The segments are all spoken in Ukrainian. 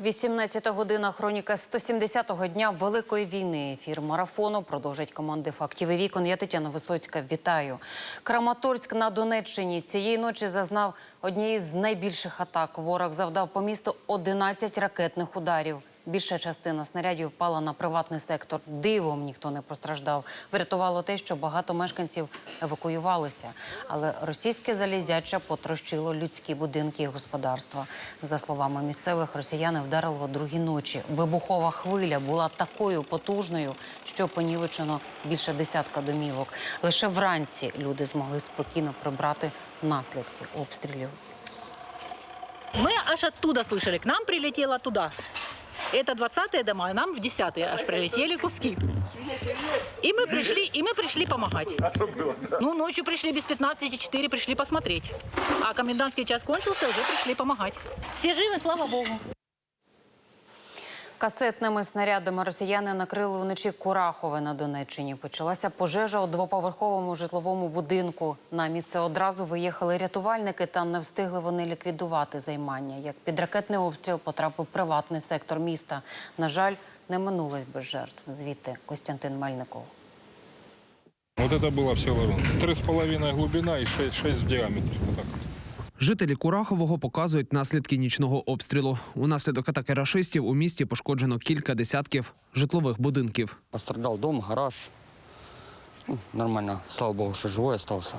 18 година. Хроніка 170-го дня Великої війни. Ефір марафону продовжать команди фактів і вікон. Я Тетяна Висоцька. Вітаю. Краматорськ на Донеччині цієї ночі зазнав однієї з найбільших атак. Ворог завдав по місту 11 ракетних ударів. Більша частина снарядів впала на приватний сектор. Дивом ніхто не постраждав. Врятувало те, що багато мешканців евакуювалися. Але російське залізяча потрощило людські будинки і господарства. За словами місцевих, росіяни вдарили о другій ночі. Вибухова хвиля була такою потужною, що понівечено більше десятка домівок. Лише вранці люди змогли спокійно прибрати наслідки обстрілів. Мы аж оттуда слышали, к нам прилетело туда. Это 20-е дома, а нам в 10-е аж прилетели куски. И мы пришли, и мы пришли помогать. Ну, ночью пришли без 15-4, пришли посмотреть. А комендантский час кончился, уже пришли помогать. Все живы, слава богу. Касетними снарядами росіяни накрили вночі Курахове на Донеччині. Почалася пожежа у двоповерховому житловому будинку. На місце одразу виїхали рятувальники, та не встигли вони ліквідувати займання. Як під ракетний обстріл потрапив приватний сектор міста. На жаль, не минулось без жертв. Звідти Костянтин Мельников. Вот это было все воронка. Три с половиной глубина и шесть, шесть в диаметре. Вот так. Жителі Курахового показують наслідки нічного обстрілу. Унаслідок атаки рашистів у місті пошкоджено кілька десятків житлових будинків. Пострадал дом, гараж. Ну, Нормально, слава богу, что живой остался.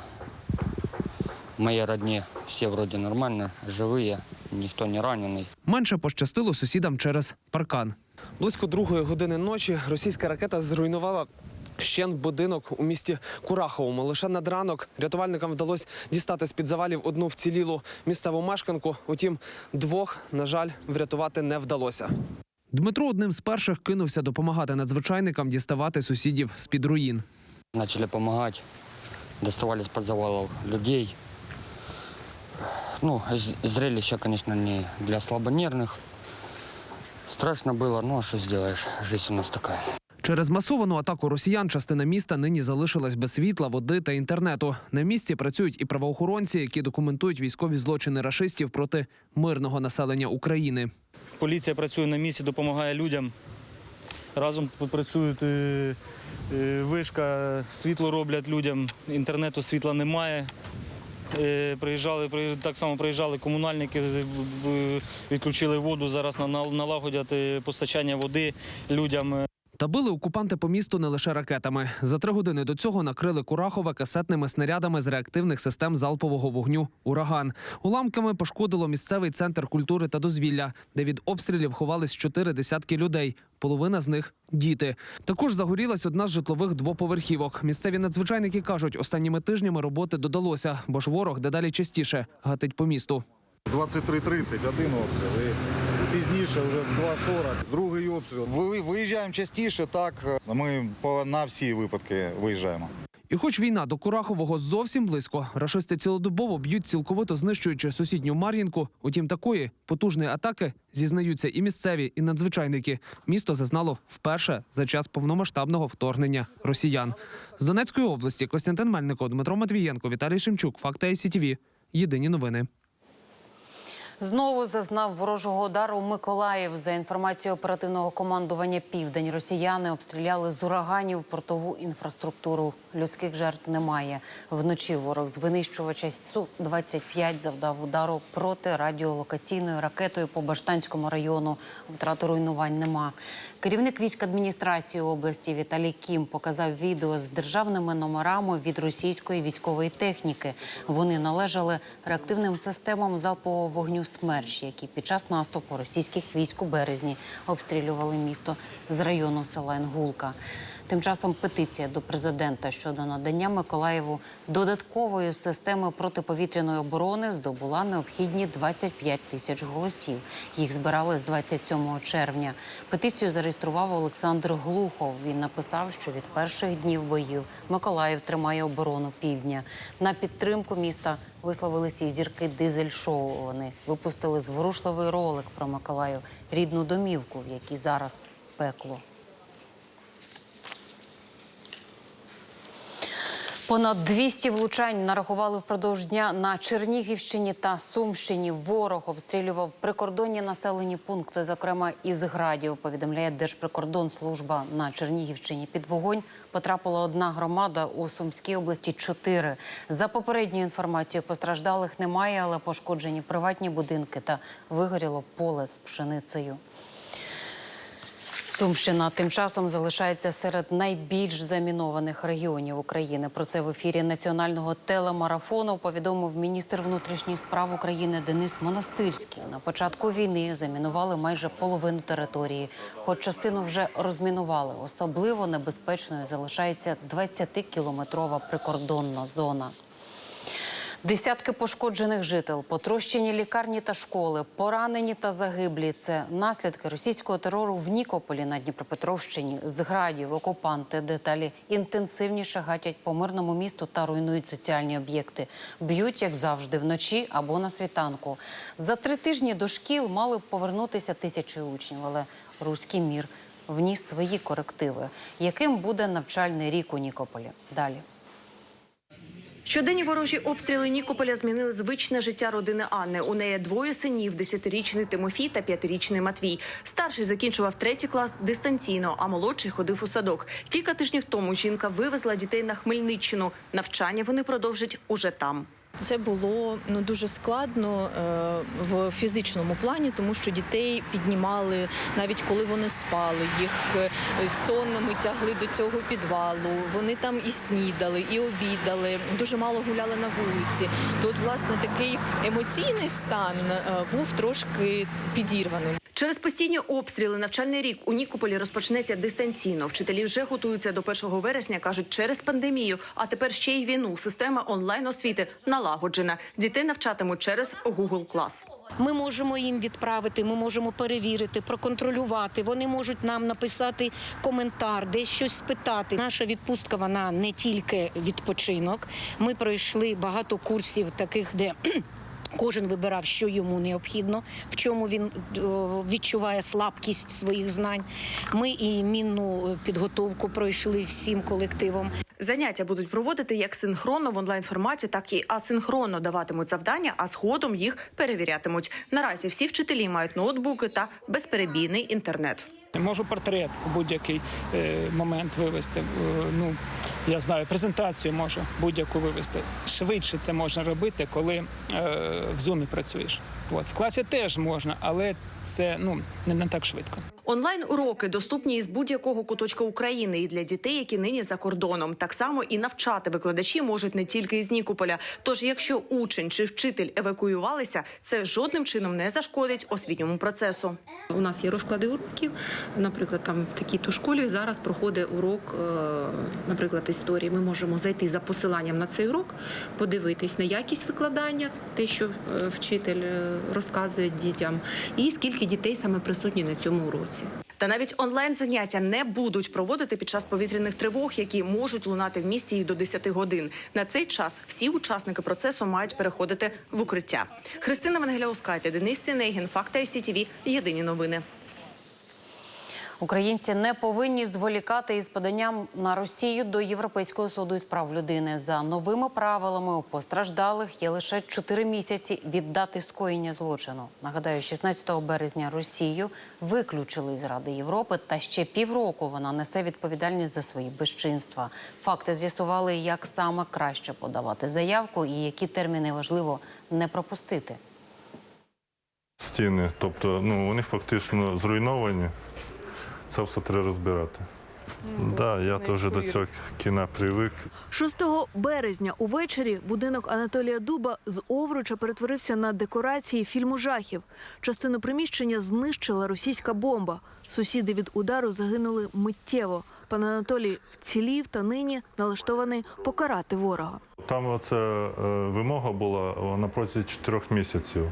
Мои родни все вроде нормально, живые, никто не раненый. Менше пощастило сусідам через паркан. Близько другої години ночі російська ракета зруйнувала вщент будинок у місті Кураховому. Лише над ранок рятувальникам вдалося дістати з під завалів одну вцілілу місцеву мешканку. Утім, двох, на жаль, врятувати не вдалося. Дмитро одним з перших кинувся допомагати надзвичайникам діставати сусідів з під руїн. Начали помогать, доставали из-под завалов людей. Ну, з- зрелище, конечно, не для слабонервных. Страшно было, ну а что сделаешь, жизнь у нас такая. Через масовану атаку росіян частина міста нині залишилась без світла, води та інтернету. На місці працюють і правоохоронці, які документують військові злочини рашистів проти мирного населення України. Поліція працює на місці, допомагає людям. Разом працюють е, е, вишка, світло роблять людям, інтернету світла немає. Е, Приїжджали, при- так само приїжджали комунальники, відключили воду, зараз на- на- налагодять постачання води людям. Та били окупанти по місту не лише ракетами. За три години до цього накрили Курахове касетними снарядами з реактивних систем залпового вогню Ураган. Уламками пошкодило місцевий центр культури та дозвілля, де від обстрілів ховались чотири десятки людей. Половина з них діти. Також загорілась одна з житлових двоповерхівок. Місцеві надзвичайники кажуть, останніми тижнями роботи додалося, бо ж ворог дедалі частіше гатить по місту. 23.30 один обстріл. Пізніше вже в 2.40 другий обстріл. Ви- Виїжджаємо частіше, так ми по, на всі випадки виїжджаємо. І хоч війна до Курахового зовсім близько, рашисти цілодобово б'ють цілковито знищуючи сусідню Мар'їнку. Утім, такої потужної атаки зізнаються і місцеві, і надзвичайники. Місто зазнало вперше за час повномасштабного вторгнення росіян. З Донецької області Костянтин Мельнико, Дмитро Матвієнко, Віталій Шемчук. Факти ICTV. Єдині новини. Знову зазнав ворожого удару Миколаїв. За інформацією оперативного командування Південь, росіяни обстріляли з ураганів портову інфраструктуру. Людських жертв немає. Вночі ворог з винищувача Су-25 завдав удару проти радіолокаційною ракетою по Баштанському району. Втрати руйнувань нема. Керівник військ адміністрації області Віталій Кім показав відео з державними номерами від російської військової техніки. Вони належали реактивним системам залпового вогню «Смерч», які під час наступу російських військ у березні обстрілювали місто з району села Інгулка. Тим часом петиція до президента щодо надання Миколаєву додаткової системи протиповітряної оборони здобула необхідні 25 тисяч голосів. Їх збирали з 27 червня. Петицію зареєстрував Олександр Глухов. Він написав, що від перших днів боїв Миколаїв тримає оборону півдня. На підтримку міста висловилися і зірки дизель-шоу. Вони випустили зворушливий ролик про Миколаїв, рідну домівку, в якій зараз пекло. Понад 200 влучань нарахували впродовж дня на Чернігівщині та Сумщині. Ворог обстрілював прикордонні населені пункти, зокрема із градів. Повідомляє Держприкордонслужба на Чернігівщині. Під вогонь потрапила одна громада у Сумській області. Чотири за попередньою інформацією постраждалих немає, але пошкоджені приватні будинки та вигоріло поле з пшеницею. Сумщина тим часом залишається серед найбільш замінованих регіонів України. Про це в ефірі національного телемарафону повідомив міністр внутрішніх справ України Денис Монастирський. На початку війни замінували майже половину території, хоч частину вже розмінували. Особливо небезпечною залишається 20-кілометрова прикордонна зона. Десятки пошкоджених жител, потрощені лікарні та школи, поранені та загиблі. Це наслідки російського терору в Нікополі на Дніпропетровщині. З градів окупанти деталі інтенсивніше гатять по мирному місту та руйнують соціальні об'єкти. Б'ють, як завжди, вночі або на світанку. За три тижні до шкіл мали б повернутися тисячі учнів, але руський мір вніс свої корективи. Яким буде навчальний рік у Нікополі? Далі. Щоденні ворожі обстріли Нікополя змінили звичне життя родини Анни. У неї двоє синів: десятирічний Тимофій та п'ятирічний Матвій. Старший закінчував третій клас дистанційно, а молодший ходив у садок. Кілька тижнів тому жінка вивезла дітей на Хмельниччину. Навчання вони продовжать уже там. Це було ну дуже складно е, в фізичному плані, тому що дітей піднімали навіть коли вони спали. Їх е, сонними тягли до цього підвалу. Вони там і снідали, і обідали. Дуже мало гуляли на вулиці. То от, власне такий емоційний стан е, був трошки підірваним. Через постійні обстріли навчальний рік у Нікополі розпочнеться дистанційно. Вчителі вже готуються до 1 вересня, кажуть, через пандемію. А тепер ще й війну. Система онлайн освіти налагоджена. Дітей навчатимуть через Google клас. Ми можемо їм відправити, ми можемо перевірити, проконтролювати. Вони можуть нам написати коментар, десь щось спитати. Наша відпустка вона не тільки відпочинок. Ми пройшли багато курсів, таких, де Кожен вибирав, що йому необхідно, в чому він відчуває слабкість своїх знань. Ми і мінну підготовку пройшли всім колективом. Заняття будуть проводити як синхронно в онлайн форматі, так і асинхронно даватимуть завдання, а згодом їх перевірятимуть. Наразі всі вчителі мають ноутбуки та безперебійний інтернет. Можу портрет у будь-який е, момент вивести. Е, ну я знаю, презентацію можу будь-яку вивести. Швидше це можна робити, коли е, в зумі працюєш. От в класі теж можна, але це ну не, не так швидко. Онлайн уроки доступні із будь-якого куточка України і для дітей, які нині за кордоном. Так само і навчати викладачі можуть не тільки із Нікополя. Тож, якщо учень чи вчитель евакуювалися, це жодним чином не зашкодить освітньому процесу. У нас є розклади уроків. Наприклад, там в такій-то школі зараз проходить урок, е, наприклад, історії. Ми можемо зайти за посиланням на цей урок, подивитись на якість викладання, те, що е, вчитель е, розказує дітям, і скільки дітей саме присутні на цьому уроці. Та навіть онлайн заняття не будуть проводити під час повітряних тривог, які можуть лунати в місті і до 10 годин. На цей час всі учасники процесу мають переходити в укриття. Христина Вангеляускайте, Денис Сінегін, Факта ІСТВ. Єдині новини. Українці не повинні зволікати із поданням на Росію до Європейського суду із прав людини. За новими правилами у постраждалих є лише 4 місяці від дати скоєння злочину. Нагадаю, 16 березня Росію виключили із Ради Європи, та ще півроку вона несе відповідальність за свої безчинства. Факти з'ясували, як саме краще подавати заявку і які терміни важливо не пропустити. стіни, тобто ну, вони фактично зруйновані. Це все треба розбирати. Так, да, я теж до цього кіна привик. 6 березня увечері будинок Анатолія Дуба з Овруча перетворився на декорації фільму жахів. Частину приміщення знищила російська бомба. Сусіди від удару загинули миттєво. Пан Анатолій вцілів та нині налаштований покарати ворога. Там оця е, вимога була на протязі чотирьох місяців.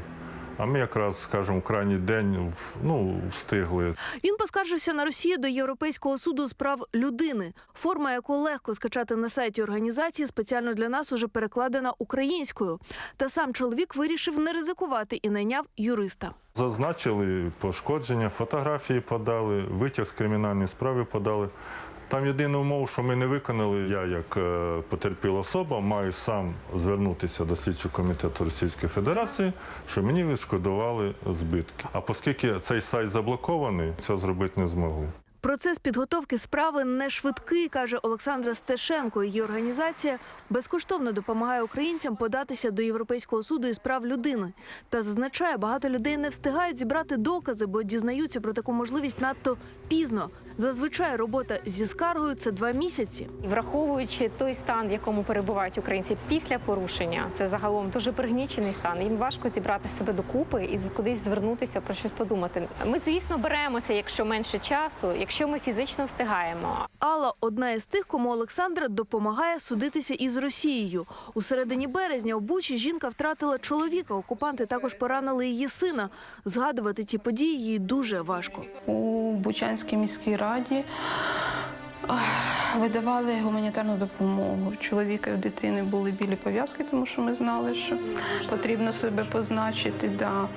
А ми якраз, скажімо, крайній день ну, встигли. Він поскаржився на Росію до Європейського суду з прав людини. Форма, яку легко скачати на сайті організації, спеціально для нас уже перекладена українською. Та сам чоловік вирішив не ризикувати і найняв юриста. Зазначили пошкодження, фотографії подали, витяг з кримінальної справи подали. Там єдина умова, що ми не виконали. Я, як е, потерпіла особа, маю сам звернутися до слідчого комітету Російської Федерації, що мені відшкодували збитки. А оскільки цей сайт заблокований, це зробити не змогли. Процес підготовки справи не швидкий, каже Олександра Стешенко. Її організація безкоштовно допомагає українцям податися до Європейського суду із прав людини. Та зазначає, багато людей не встигають зібрати докази, бо дізнаються про таку можливість надто пізно. Зазвичай робота зі скаргою це два місяці. Враховуючи той стан, в якому перебувають українці після порушення, це загалом дуже пригнічений стан. Їм важко зібрати себе докупи і кудись звернутися про щось подумати. Ми, звісно, беремося, якщо менше часу, якщо ми фізично встигаємо. Алла одна із тих, кому Олександра допомагає судитися із Росією. У середині березня у Бучі жінка втратила чоловіка. Окупанти також поранили її сина. Згадувати ті події їй дуже важко. у Бучанській міській раді видавали гуманітарну допомогу. У чоловіка і у дитини були білі пов'язки, тому що ми знали, що потрібно себе позначити. Да.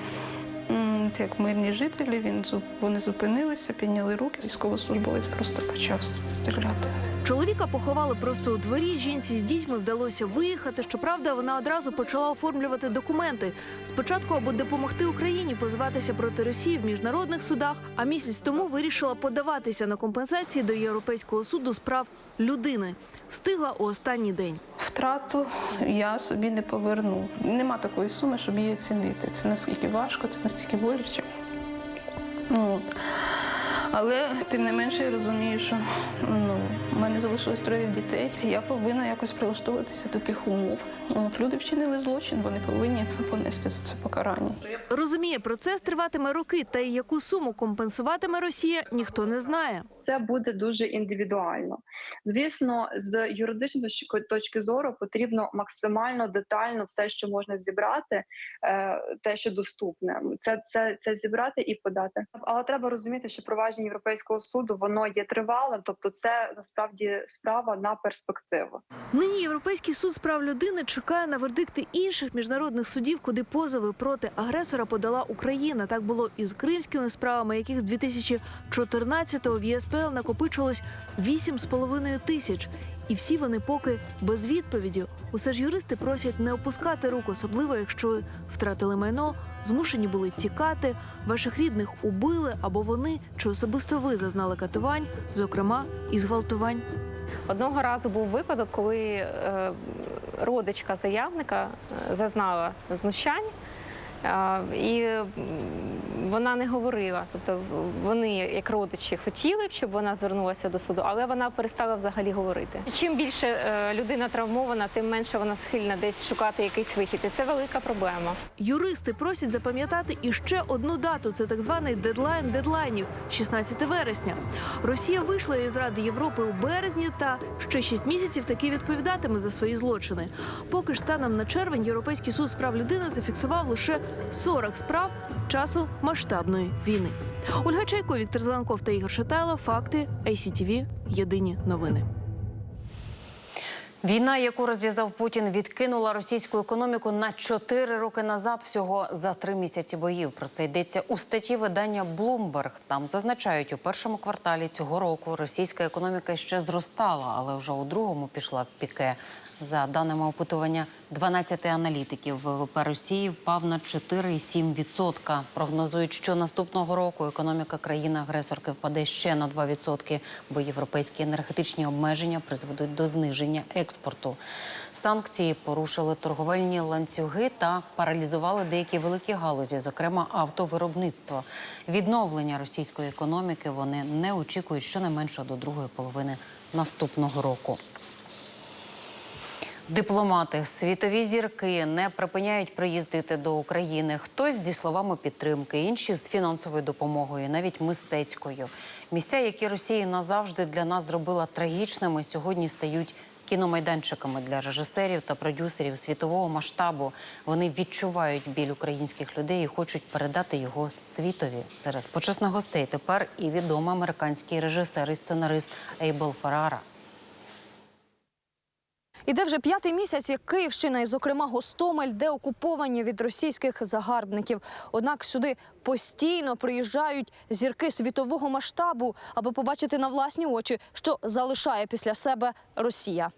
М, Як мирні жителі, він вони зупинилися, підняли руки. Військовослужбовець просто почав стріляти. Чоловіка поховали просто у дворі. Жінці з дітьми вдалося виїхати. Щоправда, вона одразу почала оформлювати документи. Спочатку, аби допомогти Україні позиватися проти Росії в міжнародних судах. А місяць тому вирішила подаватися на компенсації до Європейського суду з прав людини. Встигла у останній день. Втрату я собі не поверну. Нема такої суми, щоб її оцінити. Це наскільки важко, це настільки боляче. От. Але тим не менше я розумію, що ну, в мене залишилось троє дітей. Я повинна якось прилаштовуватися до тих умов. От, люди вчинили злочин, вони повинні понести за це покарання. Розуміє, процес триватиме роки, та й яку суму компенсуватиме Росія, ніхто не знає. це буде дуже індивідуально. Звісно, з юридичної точки- точки зору потрібно максимально детально все, що можна зібрати, е, те, що доступне, це, це, це зібрати і подати. Але треба розуміти, що провадження Європейського суду воно є тривалим, тобто це насправді справа на перспективу. Нині Європейський суд з прав людини чекає на вердикти інших міжнародних судів, куди позови проти агресора подала Україна. Так було і з кримськими справами, яких з 2014-го в ЄСПЛ накопичилось 8,5 тисяч. І всі вони поки без відповіді. Усе ж юристи просять не опускати рук, особливо якщо втратили майно, змушені були тікати, ваших рідних убили або вони чи особисто ви зазнали катувань, зокрема і зґвалтувань. Одного разу був випадок, коли е, родичка заявника е, зазнала знущань. І вона не говорила. Тобто вони, як родичі, хотіли б, щоб вона звернулася до суду, але вона перестала взагалі говорити. Чим більше е, людина травмована, тим менше вона схильна десь шукати якийсь вихід. І це велика проблема. Юристи просять запам'ятати іще одну дату. Це так званий дедлайн дедлайнів 16 вересня. Росія вийшла із Ради Європи у березні та ще 6 місяців таки відповідатиме за свої злочини. Поки ж станом на червень Європейський суд з прав людини зафіксував лише 40 справ часу масштабної війни. Ольга Чайко, Віктор Зеленков та Ігор Шатайло. Факти ICTV. Єдині новини. Війна, яку розв'язав Путін, відкинула російську економіку на 4 роки назад, всього за три місяці боїв. Про це йдеться у статті видання Bloomberg. Там зазначають, у першому кварталі цього року російська економіка ще зростала, але вже у другому пішла в піке. За даними опитування 12 аналітиків, ВВП Росії впав на 4,7%. Прогнозують, що наступного року економіка країни-агресорки впаде ще на 2%, бо європейські енергетичні обмеження призведуть до зниження експорту. Санкції порушили торговельні ланцюги та паралізували деякі великі галузі, зокрема автовиробництво. Відновлення російської економіки вони не очікують щонайменше до другої половини наступного року. Дипломати, світові зірки не припиняють приїздити до України. Хтось зі словами підтримки, інші з фінансовою допомогою, навіть мистецькою. Місця, які Росія назавжди для нас зробила трагічними, сьогодні стають кіномайданчиками для режисерів та продюсерів світового масштабу. Вони відчувають біль українських людей і хочуть передати його світові. Серед почесних гостей тепер і відомий американський режисер і сценарист Ейбл Феррара. Іде вже п'ятий місяць, як Київщина, і, зокрема, Гостомель, де окуповані від російських загарбників. Однак сюди постійно приїжджають зірки світового масштабу, аби побачити на власні очі, що залишає після себе Росія.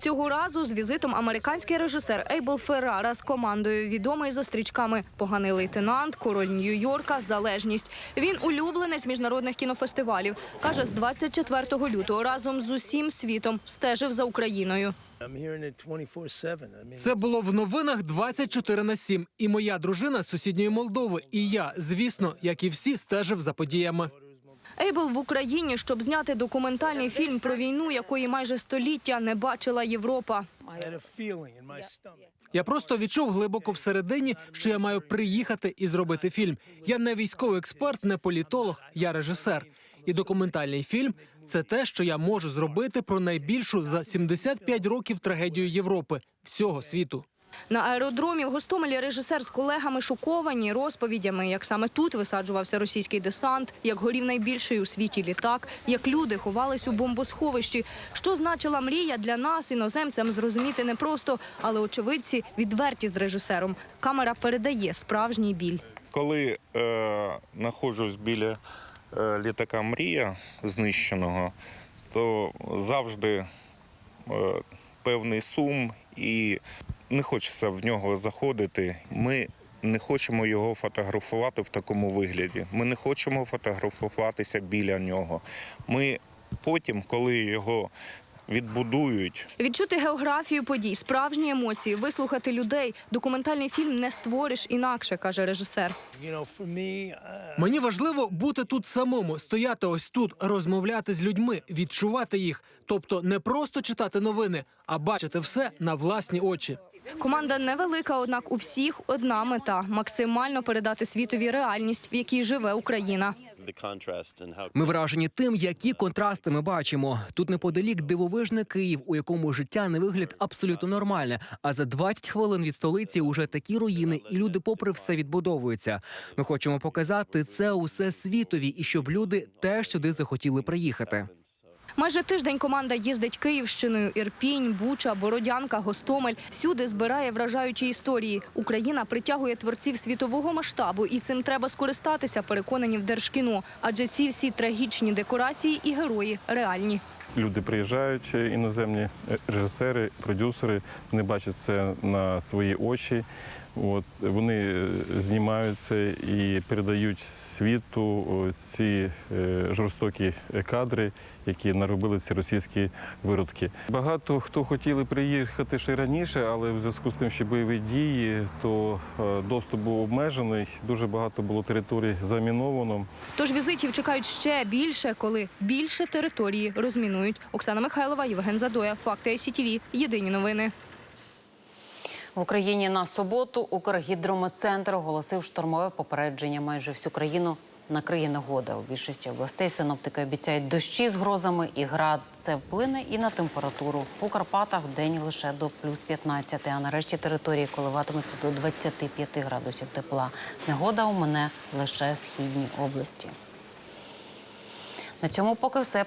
Цього разу з візитом американський режисер Ейбл Феррара з командою, відомий за стрічками Поганий лейтенант, Король Нью-Йорка, Залежність. Він улюбленець міжнародних кінофестивалів. каже, з 24 лютого разом з усім світом стежив за Україною. Це було в новинах 24 на 7. І моя дружина з сусідньої Молдови. І я, звісно, як і всі, стежив за подіями. Ейбл в Україні, щоб зняти документальний фільм про війну, якої майже століття не бачила Європа. Я просто відчув глибоко всередині, що я маю приїхати і зробити фільм. Я не військовий експерт, не політолог, я режисер. І документальний фільм це те, що я можу зробити про найбільшу за 75 років трагедію Європи, всього світу. На аеродромі в Гостомелі режисер з колегами шоковані розповідями, як саме тут висаджувався російський десант, як горів найбільший у світі літак, як люди ховались у бомбосховищі. Що значила мрія для нас, іноземцям, зрозуміти непросто, але очевидці відверті з режисером. Камера передає справжній біль. Коли е, знаходжусь біля е, літака Мрія знищеного, то завжди е, певний сум і не хочеться в нього заходити. Ми не хочемо його фотографувати в такому вигляді. Ми не хочемо фотографуватися біля нього. Ми потім, коли його відбудують, Відчути географію подій, справжні емоції, вислухати людей. Документальний фільм не створиш інакше, каже режисер. Мені важливо бути тут самому, стояти ось тут, розмовляти з людьми, відчувати їх. Тобто не просто читати новини, а бачити все на власні очі. Команда невелика, однак у всіх одна мета максимально передати світові реальність, в якій живе Україна. Ми вражені тим, які контрасти ми бачимо. Тут неподалік дивовижний Київ, у якому життя на вигляд абсолютно нормальне. А за 20 хвилин від столиці уже такі руїни, і люди, попри все, відбудовуються. Ми хочемо показати це усе світові, і щоб люди теж сюди захотіли приїхати. Майже тиждень команда їздить Київщиною, Ірпінь, Буча, Бородянка, Гостомель. Всюди збирає вражаючі історії. Україна притягує творців світового масштабу, і цим треба скористатися. Переконані в Держкіно. Адже ці всі трагічні декорації і герої реальні. Люди приїжджають, е, іноземні е, режисери, продюсери, вони бачать це на свої очі. От вони е, знімають це і передають світу ці е, жорстокі кадри, які наробили ці російські виродки. Багато хто хотіли приїхати ще раніше, але в зв'язку з тим, що бойові дії, то е, доступ був обмежений. Дуже багато було територій заміновано. Тож візитів чекають ще більше, коли більше території розмінують. Оксана Михайлова, Євген Задоя, Факти СІТВ. Єдині новини. В Україні на суботу Укргідрометцентр оголосив штормове попередження. Майже всю країну накриє негода. У більшості областей синоптики обіцяють дощі з грозами і град. Це вплине і на температуру. У Карпатах день лише до плюс 15, а нарешті території коливатиметься до 25 градусів тепла. Негода у мене лише східні області. На цьому поки все.